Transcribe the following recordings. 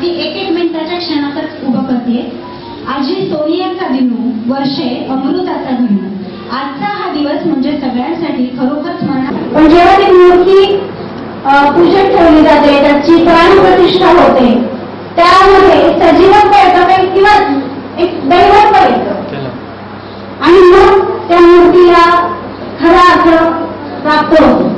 अगदी एक एक मिनिटाच्या क्षणातच उभं करते. आजी सोनियाचा दिनू वर्षे अमृताचा दिनू. आजचा हा दिवस म्हणजे सगळ्यांसाठी खरोखर स्मरण पण जेव्हा ती मूर्ती पूजन ठेवली जाते त्याची प्राणप्रतिष्ठा होते. त्यामध्ये सजीवत्व येतं किंवा एक दैवत्व येतं आणि मग त्या मूर्तीला खरा अर्थ प्राप्त होतो.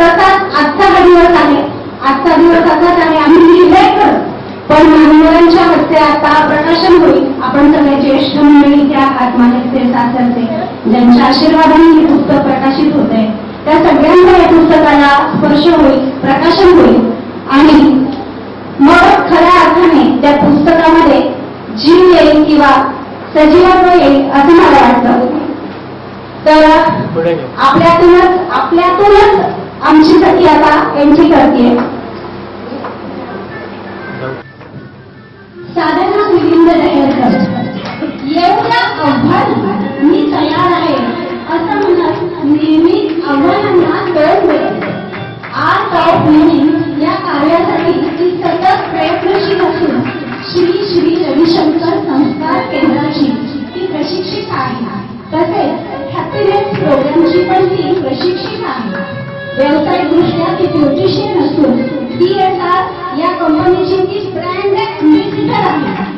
तसाच आजचा हा दिवस आहे. आजचा दिवस असाच आहे आम्ही लिहिलंय करतो. पण मान्यवरांच्या हस्ते आता प्रकाशन होईल. आपण सगळे ज्येष्ठ मंडळी त्या आत्माचे सासरचे ज्यांच्या आशीर्वादाने हे पुस्तक प्रकाशित होत आहे त्या सगळ्यांचा या पुस्तकाला स्पर्श होईल प्रकाशन होईल. आणि मग खऱ्या अर्थाने त्या पुस्तकामध्ये जीव येईल किंवा सजीवत्व येईल असं मला वाटतं. तर आपल्यातूनच आपल्यातूनच आमची सखी आता एंट्री करते साधना मिलिंद दहेकर एवढ्या आव्हान मी तयार आहे असं म्हणत नेहमी आव्हानांना तोड देते. आर्ट ऑफ लिव्हिंग या कार्यासाठी ती सतत प्रयत्नशील असून श्री श्री रविशंकर संस्कार केंद्राची ती प्रशिक्षित आहे. तसेच हॅपीनेस प्रोग्रामची पण ती प्रशिक्षित आहे. व्यावसायिकदृष्ट्या ती ब्युटिशियन डी एस आर या कंपनीची ती ब्रँड अँबॅसिडर आहे?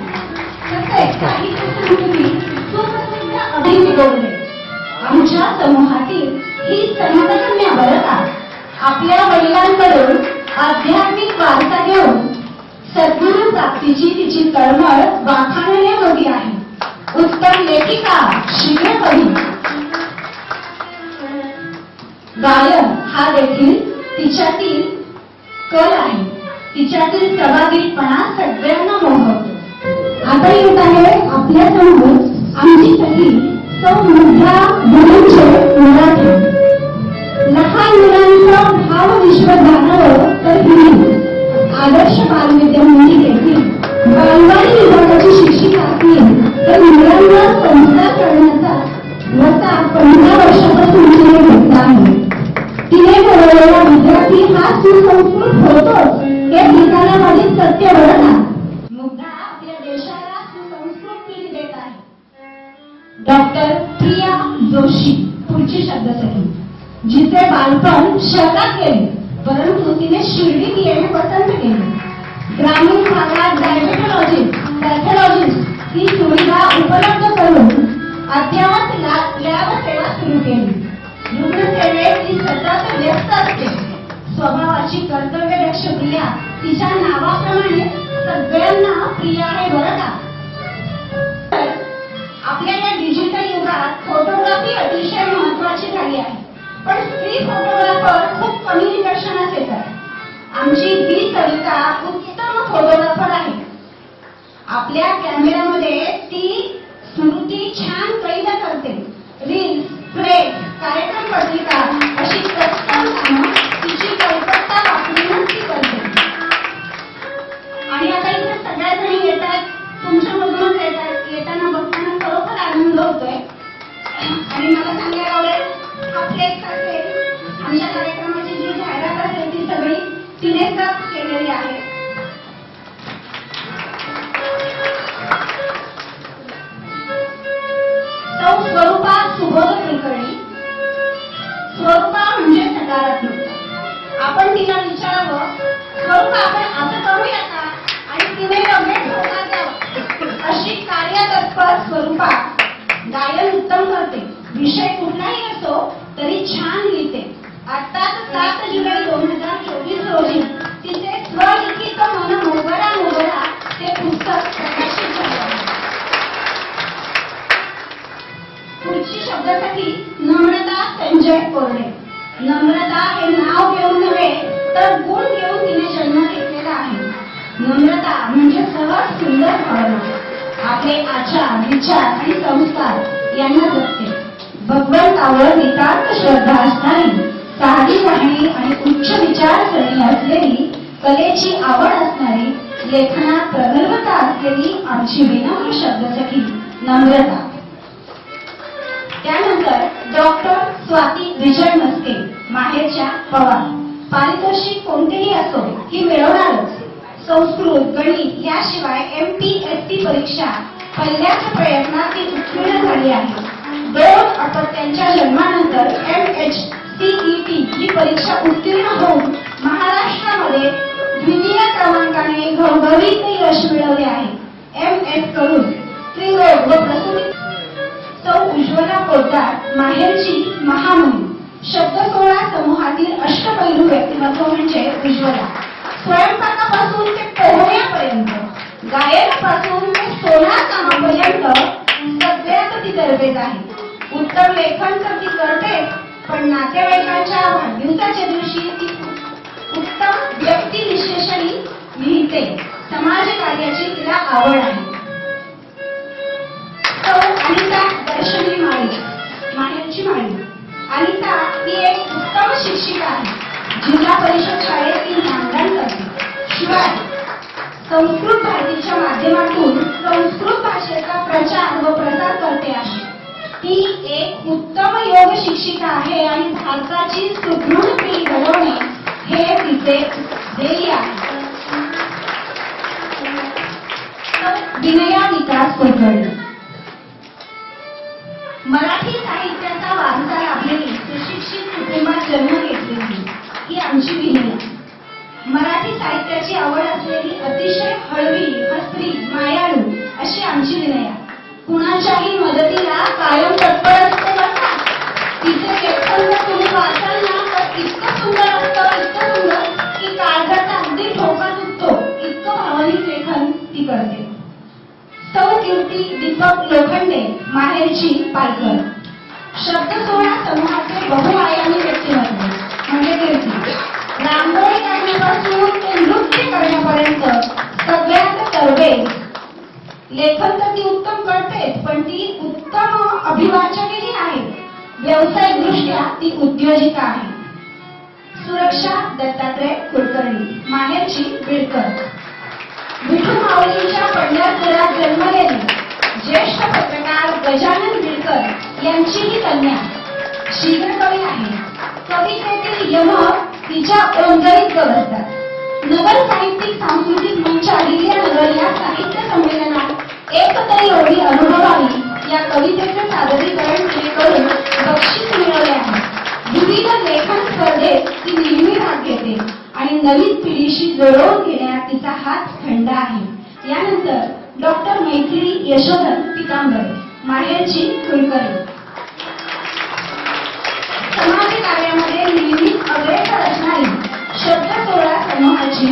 आमच्या समूहातील ही बरं का? आपल्या वडिलांकडून आध्यात्मिक वारसा घेऊन सद्गुरू प्राप्तीची तिची तळमळ वाखाणण्याजोगी आहे. उत्तम लेखिका श्रीयकवी गायन हा देखील तिच्यातील कल आहे. तिच्यातील प्रभावीपणा सगळ्यांना मोहवतो आता येत आहे आपल्यासमोर आमची सखी सौ मुद्रा गुरुंचे मराठी लहान मुलांचं भाव विश्व जाणवं तर हिंदी आदर्श बालविद्या मुली देखील बालवाडी विभागाची शिक्षिका असली तर मुलांना घडवलेला विद्यार्थी हा सुसंस्कृत होतोच. हे विधानामध्ये सत्य बरं ना मुद्दा आपल्या देशाला सुसंस्कृत पिढी देत आहे. डॉक्टर प्रिया जोशी पुढची शब्दसखी. जिचे बालपण शहरात गेले परंतु तिने शिर्डीत येणे पसंत केले. ग्रामीण भागात डायबेटॉलॉजिस्ट पॅथॉलॉजिस्ट ही सुविधा उपलब्ध करून अद्ययावत लॅब सेवा सुरू केली. रुग्णसेवेत ती सतत तिच्या नावाप्रमाणे सगळ्यांना प्रिया आहे बरं का आपल्या या डिजिटल युगात फोटोग्राफी अतिशय महत्वाची झाली आहे. पण स्त्री फोटोग्राफर खूप कमी निदर्शनास येतात. आमची ही सविता उत्तम फोटोग्राफर आहे. आपल्या कॅमेऱ्यामध्ये ती स्मृती छान कैद करते. रील्स फ्रेट कार्यक्रम पत्रिका अशी प्रत्येक कामं विषय कुठलाही असो तरी छान लिहिते. आता सात जुलै दोन हजार चोवीस रोजी तिचे स्वलिखित मन मोगरा मोगरा हे पुस्तक प्रकाशित झाले. पुढची शब्दासाठी नम्रता संजय कोरडे. नम्रता हे नाव घेऊन नव्हे तर गुण घेऊन तिने जन्म घेतलेला आहे. नम्रता म्हणजे सर्वात सुंदर भावना आपले आचार विचार आणि संस्कार यांना जपते. भगवंतावर नितांत श्रद्धा असणारी साधी आणि उच्च विचारसरणी असलेली कलेची आवड असणारी लेखनात प्रगल्भता असलेली आमची विनम्र शब्दसखी नम्रता. त्यानंतर डॉक्टर स्वाती विजय मस्के माहेरच्या पवार. पारितोषिक कोणतेही असो ही मिळवणारच. संस्कृत गणित याशिवाय एम पी एस सी परीक्षा पहिल्याच प्रयत्नात ती उत्तीर्ण झाली आहे. दोन त्यांच्या जन्मानंतर एम एच सीईटी ही परीक्षा उत्तीर्ण होऊन महाराष्ट्रामध्ये द्वितीय क्रमांकाने घवघवीत यश मिळवले आहे. एम एस करून स्त्रीरोग व प्रसूती सौ उज्ज्वला पोद्दार माहेरची महामुनी शब्द सोहळा समूहातील अष्टपैलू व्यक्तिमत्व म्हणजे उज्ज्वला. स्वयंपाकापासून ते पोहण्यापर्यंत गायनापासून ते सोना कामापर्यंत सगळ्यात ती तरबेज आहे. उत्तम लेखन तर ती करते पण नातेवाईकांच्या वाढदिवसाच्या दिवशी ती उत्तम व्यक्ती विशेषणी लिहिते. समाज कार्याची तिला आवड आहे. अनिता दर्शनी माळी माळ्यांची माळी. अनिता ही एक उत्तम शिक्षिका आहे. जिल्हा परिषद शाळेत ती ज्ञानदान करते. शिवाय संस्कृत भारतीच्या माध्यमातून संस्कृत भाषेचा प्रचार व प्रसार करते आहे ही एक उत्तम योग शिक्षिका आहे आणि भारताची सुदृढ पिढी घडवणे हे तिचे ध्येय आहे. विनया विकास कुलकर्णी मराठी साहित्याचा वारसा लाभलेली सुशिक्षित कुटुंबात जन्म घेतलेली ही आमची विनया. मराठी साहित्याची आवड असलेली अतिशय हळवी हसरी मायाळू अशी आमची विनया. कुणाच्याही मदतीला कायम तत्पर असते बघा तिचे लेखन जर तुम्ही वाचाल ना तर इतकं सुंदर असतं इतकं सुंदर की काळजाचा अगदी ठोका तुटतो इतकं भावनिक लेखन ती करते. सौ कीर्ती दीपक लोखंडे माहेरची पालकर शब्द सोहळा समूहाचे बहुआयामी व्यक्तिमत्व म्हणजे कीर्ती. रांगोळी काढण्यापासून ती आहे. सुरक्षा दत्तात्रय कुलकर्णी माहेरची बिडकर. विठू माऊलींच्या पंढरपुरात जन्मलेले ज्येष्ठ पत्रकार गजानन बिडकर यांचीही कन्या. शीघ्र कवी आहे. कवितेतील यम तिच्या ओंजळीत गवसतात. नगर साहित्यिक सांस्कृतिक मंच अहिल्यानगर या साहित्य संमेलनात एक तरी ओळी अनुभवावी या कवितेचे सादरीकरण तिने करून बक्षीस मिळवले आहे विविध लेखन स्पर्धेत ती नेहमी भाग घेते आणि नवीन जुळवून घेण्यात तिचा हात खंड आहे. यानंतर डॉक्टर मैथिली यशोधन पितांबरे माहेरची कुलकर्णी. समाज कार्यामध्ये नेहमीच अग्रेसर असणारी शब्द सोहळा समूहाची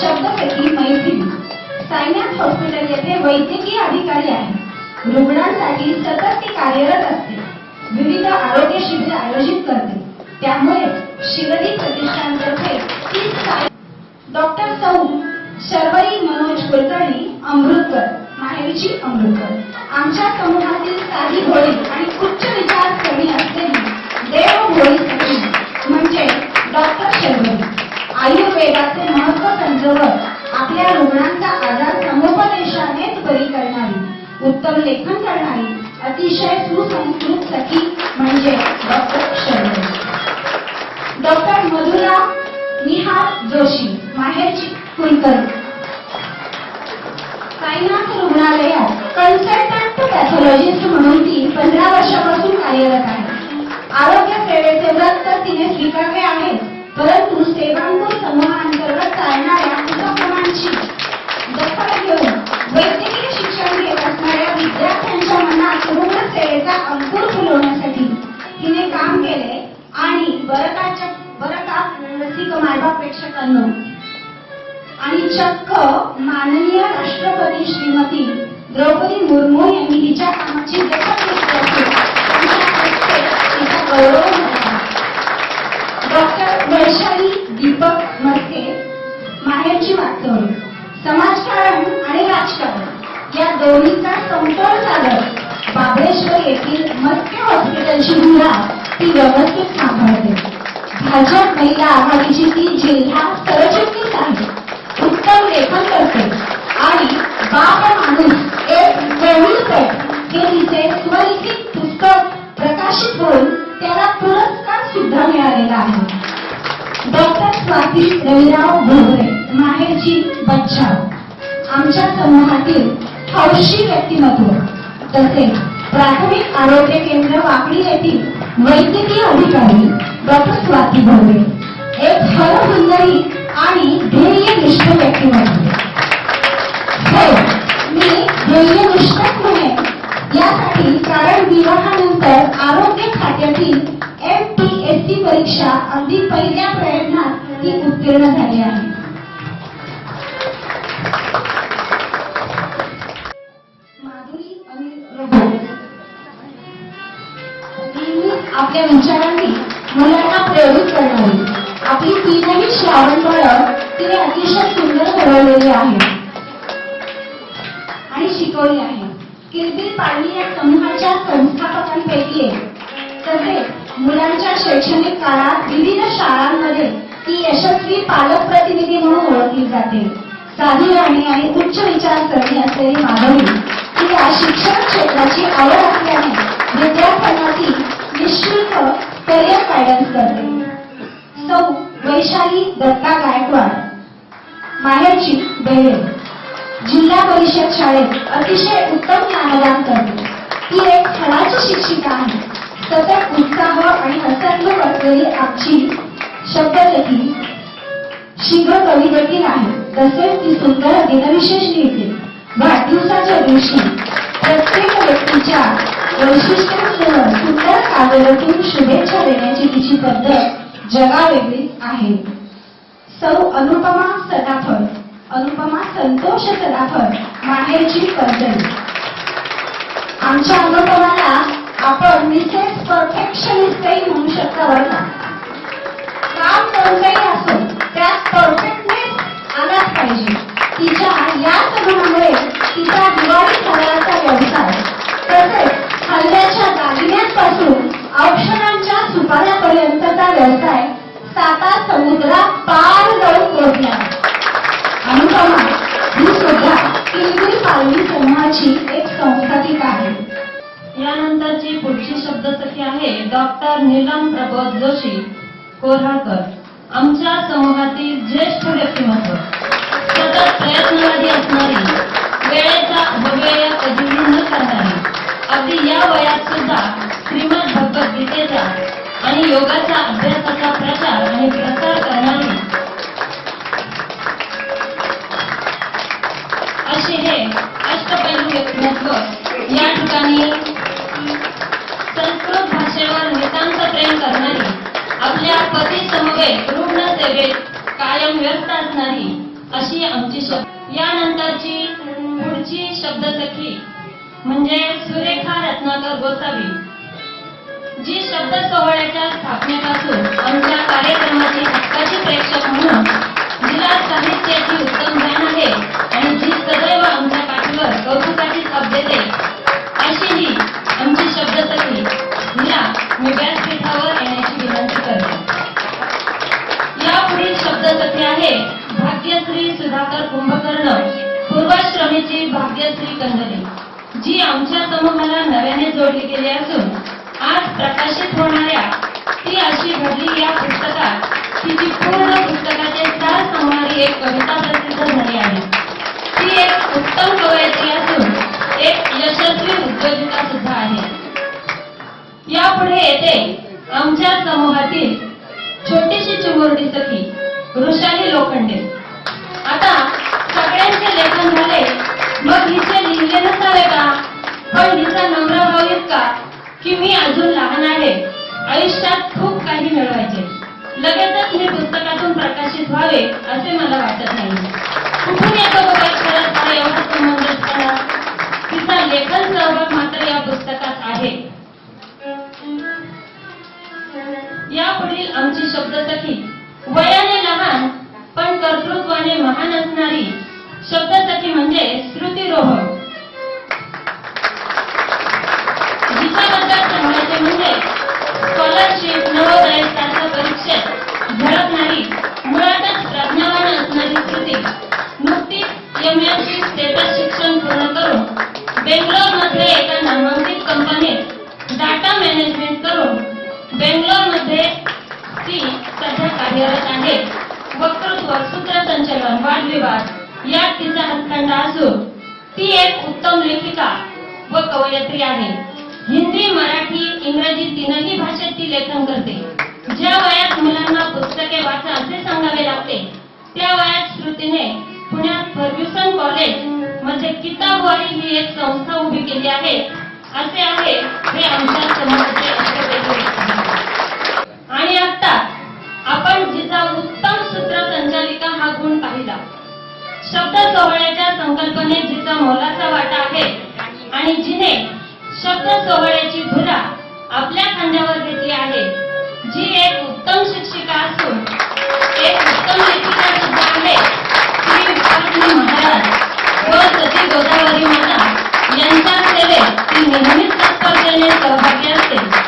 शब्दपैकी मैथिली. सायनाथ हॉस्पिटल येथे वैद्यकीय अधिकारी आहे रुग्णांसाठी सतत ती कार्यरत असते. विविध आरोग्य शिबिरे आयोजित करते. त्यामुळे शिवदी प्रतिष्ठानतर्फे ती डॉक्टर सौ शर्वरी मनोज कुलकर्णी अमृतकर माहेरची अमृतकर. आमच्या समूहातील साधी होळी आणि उच्च विचार कमी असलेली देव होळी सखी म्हणजे डॉक्टर शर्वरी. आयुर्वेदाचे महत्त्व समजवत आपल्या रुग्णांचा आजार समुपदेशानेच बरी करणारी उत्तम लेखन करणारी अतिशय सुसंस्कृत सखी म्हणजे डॉक्टर शर्वरी. डॉक्टर मधुरा निहाल जोशी माहेरची कुलकर्णी साईनाथ रुग्णालयात कन्सल्टंट पॅथॉलॉजिस्ट म्हणून ती पंधरा वर्षापासून कार्यरत आहे. आरोग्य सेवेचे व्रत तर तिने स्वीकारले आहे. परंतु सेवांकुर समूहांतर्गत चालणाऱ्या उपक्रमांची दखल मायबाप आणि चक्क माननीय राष्ट्रपती श्रीमती द्रौपदी मुर्मू यांनी हिच्या कामाची गौरव डॉक्टर वैशाली दीपक मस्के माहेरची वास्तवणी समाजकारण आणि राजकारण या दोन्हीचा समतोल साधत बाबळेश्वर येथील मस्के हॉस्पिटलची मुला ती व्यवस्थित सांभाळते. माझ्या महिला आघाडीची ती जिल्हा सरचिटणीस आहे उत्तम लेखन करते आणि बाप माणूस एक वेगळीपट हे तिचे स्वलिखित पुस्तक प्रकाशित होऊन त्याला पुरस्कार सुद्धा मिळालेला आहे डॉक्टर स्वाती रविराव भोगरे माहेरची बच्चा आमच्या समूहातील हौशी व्यक्तिमत्व तसेच प्राथमिक आरोग्य केंद्र वाकडी येथील वैद्यकीय अधिकारी डॉक्टर स्वाती भोवे एक हरहुन्नरी आणि ध्येयनिष्ठ व्यक्तिमत्व हो मी ध्येयनिष्ठच म्हणेन. यासाठी कारण विवाहानंतर आरोग्य खात्यातील एम पी एस सी परीक्षा अगदी पहिल्या प्रयत्नात ती उत्तीर्ण झाली आहे. माधुरी आपल्या विचारांनी मुलांना प्रेरित करणारी. आपली तीनही श्रावण बाळं तिने अतिशय सुंदर घडवलेली आहे आणि शिकवली आहे किरबिल पाडवी या समूहाच्या संस्थापकांपैकी तसेच मुलांच्या शैक्षणिक काळात विविध शाळांमध्ये ती यशस्वी पालक प्रतिनिधी म्हणून ओळखली जाते. साधी राणी आणि उच्च विचारसरणी असलेली माधवी तिला शिक्षण क्षेत्राची आवड असल्याने विद्यार्थ्यांना ती निशुल्क करिअर करते. सौ वैशाली दत्ता गायकवाड माहेरची बेळे जिल्हा परिषद शाळेत अतिशय उत्तम ज्ञानदान करते. ती एक फळाची शिक्षिका आहे. सतत उत्साह आणि हसतमुख असलेली आमची शब्दगती शीघ्र कवी देखील आहे. तसेच ती सुंदर दिनविशेष लिहिते. वाढदिवसाच्या दिवशी प्रत्येक व्यक्तीच्या वैशिष्ट्यांसह सुंदर कागदातून शुभेच्छा देण्याची तिची पद्धत जगावेगळी आहे. सौ अनुपमा सदाफळ अनुपमा संतोष सदाफळ माहेरची कर्जई आमच्या अनुपमाला आपण मिसेस परफेक्शनिस्टही म्हणू शकता बरं का? काम कोणतंही असो त्यात परफेक्टनेस आलाच पाहिजे. तिच्या याच गुणामुळे तिचा दिवाळी सगळ्याचा व्यवहार साता समुद्रा पार जाऊन पोहोचला. अनुपमा ही सुद्धा किलबिल पालवी समूहाची एक संस्थापिका आहे. यानंतरची पुढची शब्दसखी आहे डॉक्टर नीलम प्रबोध जोशी कोराळकर. आमच्या समूहातील ज्येष्ठ व्यक्तिमत्व. सतत प्रयत्नवादी असणारी वेळेचा अपव्यय कधीही न करणारी अगदी या वयात सुद्धा श्रीमद भगवद्गीतेचा आणि योगाच्या अभ्यासाचा प्रचार आणि प्रसार करणारी. असे हे अष्टपैलू व्यक्तिमत्व या ठिकाणी संस्कृत भाषेवर नितांत प्रेम करणारी आपल्या पती समवेत रुग्ण सेवेत कायम व्यस्त असणारी अशी आमची शब्द यानंतरची पुढची शब्दसखी म्हणजे सुरेखा रत्नाकर गोसावी. जी शब्द सोहळ्याच्या स्थापनेपासून आमच्या कार्यक्रमाची हक्काची प्रेक्षक म्हणून जिला साहित्याची उत्तम ज्ञान आहे आणि जी सदैव आमच्या पाठीवर कौतुकाची थाप देते अशी ही आमची शब्दसखी हिला मी व्यासपीठावर येण्याची विनंती करते. यापुढील शब्दसखी आहे भाग्यश्री सुधाकर कुंभकर्ण पूर्वाश्रमीची भाग्यश्री कंदरे जी आमच्या समूहाला नव्याने यापुढे आमच्या समूहातील छोटीशी चिमुरडी सखी वृषाली लोखंडे. आता सगळ्यांचे लेखन झाले. मग हिचे लिहिले नसावे का? पण हिचा नम्र भाव इतका की मी अजून लहान आहे. आयुष्यात खूप काही मिळवायचे. लगेचच मी पुस्तकातून प्रकाशित व्हावे असे मला वाटत नाही. कुठून येतो बाबा खरंच एवढा संबंध असताना तिचा लेखन सहभाग मात्र या पुस्तकात आहे. यापुढील आमची शब्दसखी वयाने लहान पण कर्तृत्वाने महान असणारी शब्दसखी म्हणजे श्रुतिरोह जिच्याबद्दल सांगायचे म्हणजे स्कॉलरशिप नवोदय सारख्या परीक्षेत झळकणारी मुळातच प्रज्ञावान असणारी श्रुती. नुकतीच एम स्टेटस शिक्षण पूर्ण करून बेंगलोरमध्ये एका नामांकित कंपनीत सूत्रसंचलन वादविवाद यात तिचा हातखंडा असून ती एक उत्तम लेखिका व कवयत्री आहे. हिंदी मराठी इंग्रजी तीनही भाषेत ती लेखन करते. ज्या वयात मुलांना पुस्तके वाचा असे सांगावे लागते त्या वयात श्रुतीने पुण्यात फर्ग्युसन कॉलेज म्हणजे मध्ये किताबवारी ही एक संस्था उभी केली आहे असे आहे हे आमच्या समाजाचे आणि आता आपण जिचा उत्तम गुण पाहिला. शब्द सोहळ्याच्या संकल्पनेत जिचा मोलाचा वाटा आहे आणि जिने शब्द सोहळ्याची धुरा आपल्या खांद्यावर घेतली आहे जी एक उत्तम शिक्षिका असून एक उत्तम लेखिका सुद्धा आहे श्री विश्वासिनी महाराज व सती गोदावरी माता यांच्या सेवेत ती नेहमीच तत्परतेने सहभागी असेल